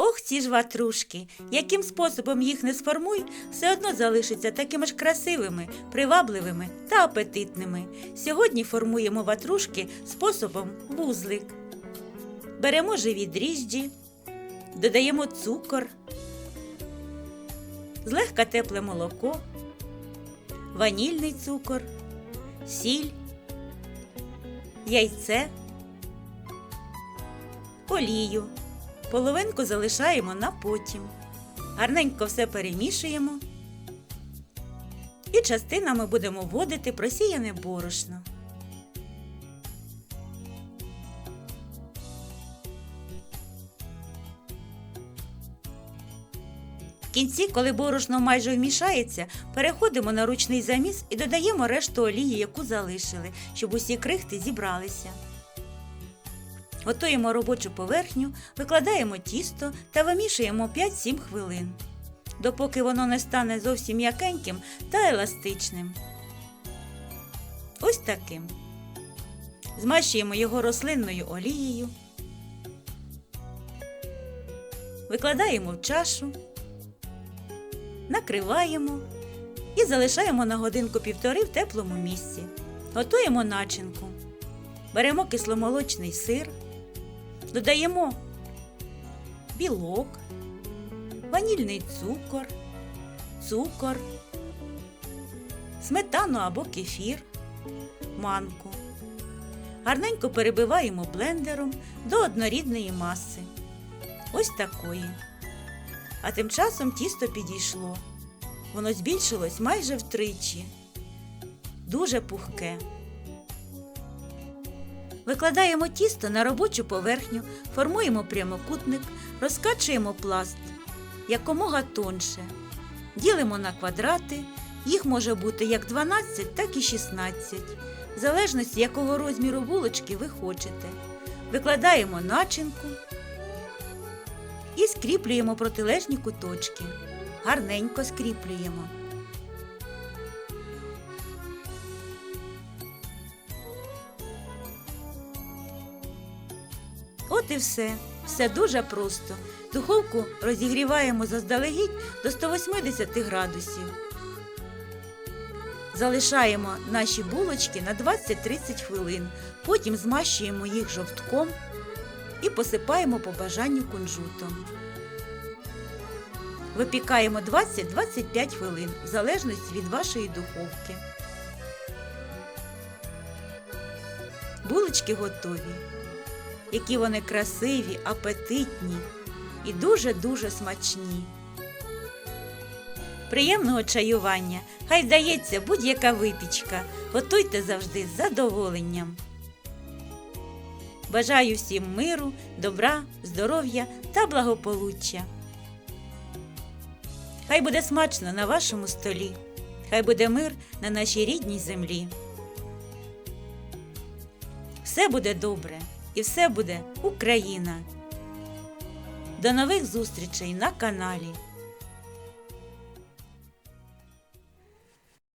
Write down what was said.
Ох, ці ж ватрушки, яким способом їх не сформуй, все одно залишаться такими ж красивими, привабливими та апетитними. Сьогодні формуємо ватрушки способом вузлик. Беремо живі дріжджі, додаємо цукор, злегка тепле молоко, ванільний цукор, сіль, яйце, олію. Половинку залишаємо на потім. Гарненько все перемішуємо. І частинами будемо вводити просіяне борошно. В кінці, коли борошно майже вмішається, переходимо на ручний заміс і додаємо решту олії, яку залишили, щоб усі крихти зібралися. Готуємо робочу поверхню, викладаємо тісто та вимішуємо 5-7 хвилин, допоки воно не стане зовсім м'якеньким та еластичним. Ось таким. Змащуємо його рослинною олією, викладаємо в чашу, накриваємо і залишаємо на годинку-півтори в теплому місці. Готуємо начинку. Беремо кисломолочний сир. Додаємо білок, ванільний цукор, цукор, сметану або кефір, манку. Гарненько перебиваємо блендером до однорідної маси. Ось такої. А тим часом тісто підійшло. Воно збільшилось майже втричі. Дуже пухке. Викладаємо тісто на робочу поверхню, формуємо прямокутник, розкачуємо пласт якомога тонше. Ділимо на квадрати, їх може бути як 12, так і 16, в залежності якого розміру булочки ви хочете. Викладаємо начинку і скріплюємо протилежні куточки. Гарненько скріплюємо. От і все. Все дуже просто. Духовку розігріваємо заздалегідь до 180 градусів. Залишаємо наші булочки на 20-30 хвилин. Потім змащуємо їх жовтком і посипаємо по бажанню кунжутом. Випікаємо 20-25 хвилин в залежності від вашої духовки. Булочки готові які вони красиві, апетитні і дуже-дуже смачні. Приємного чаювання! Хай вдається будь-яка випічка. Готуйте завжди з задоволенням. Бажаю всім миру, добра, здоров'я та благополуччя. Хай буде смачно на вашому столі. Хай буде мир на нашій рідній землі. Все буде добре і все буде Україна. До нових зустрічей на каналі.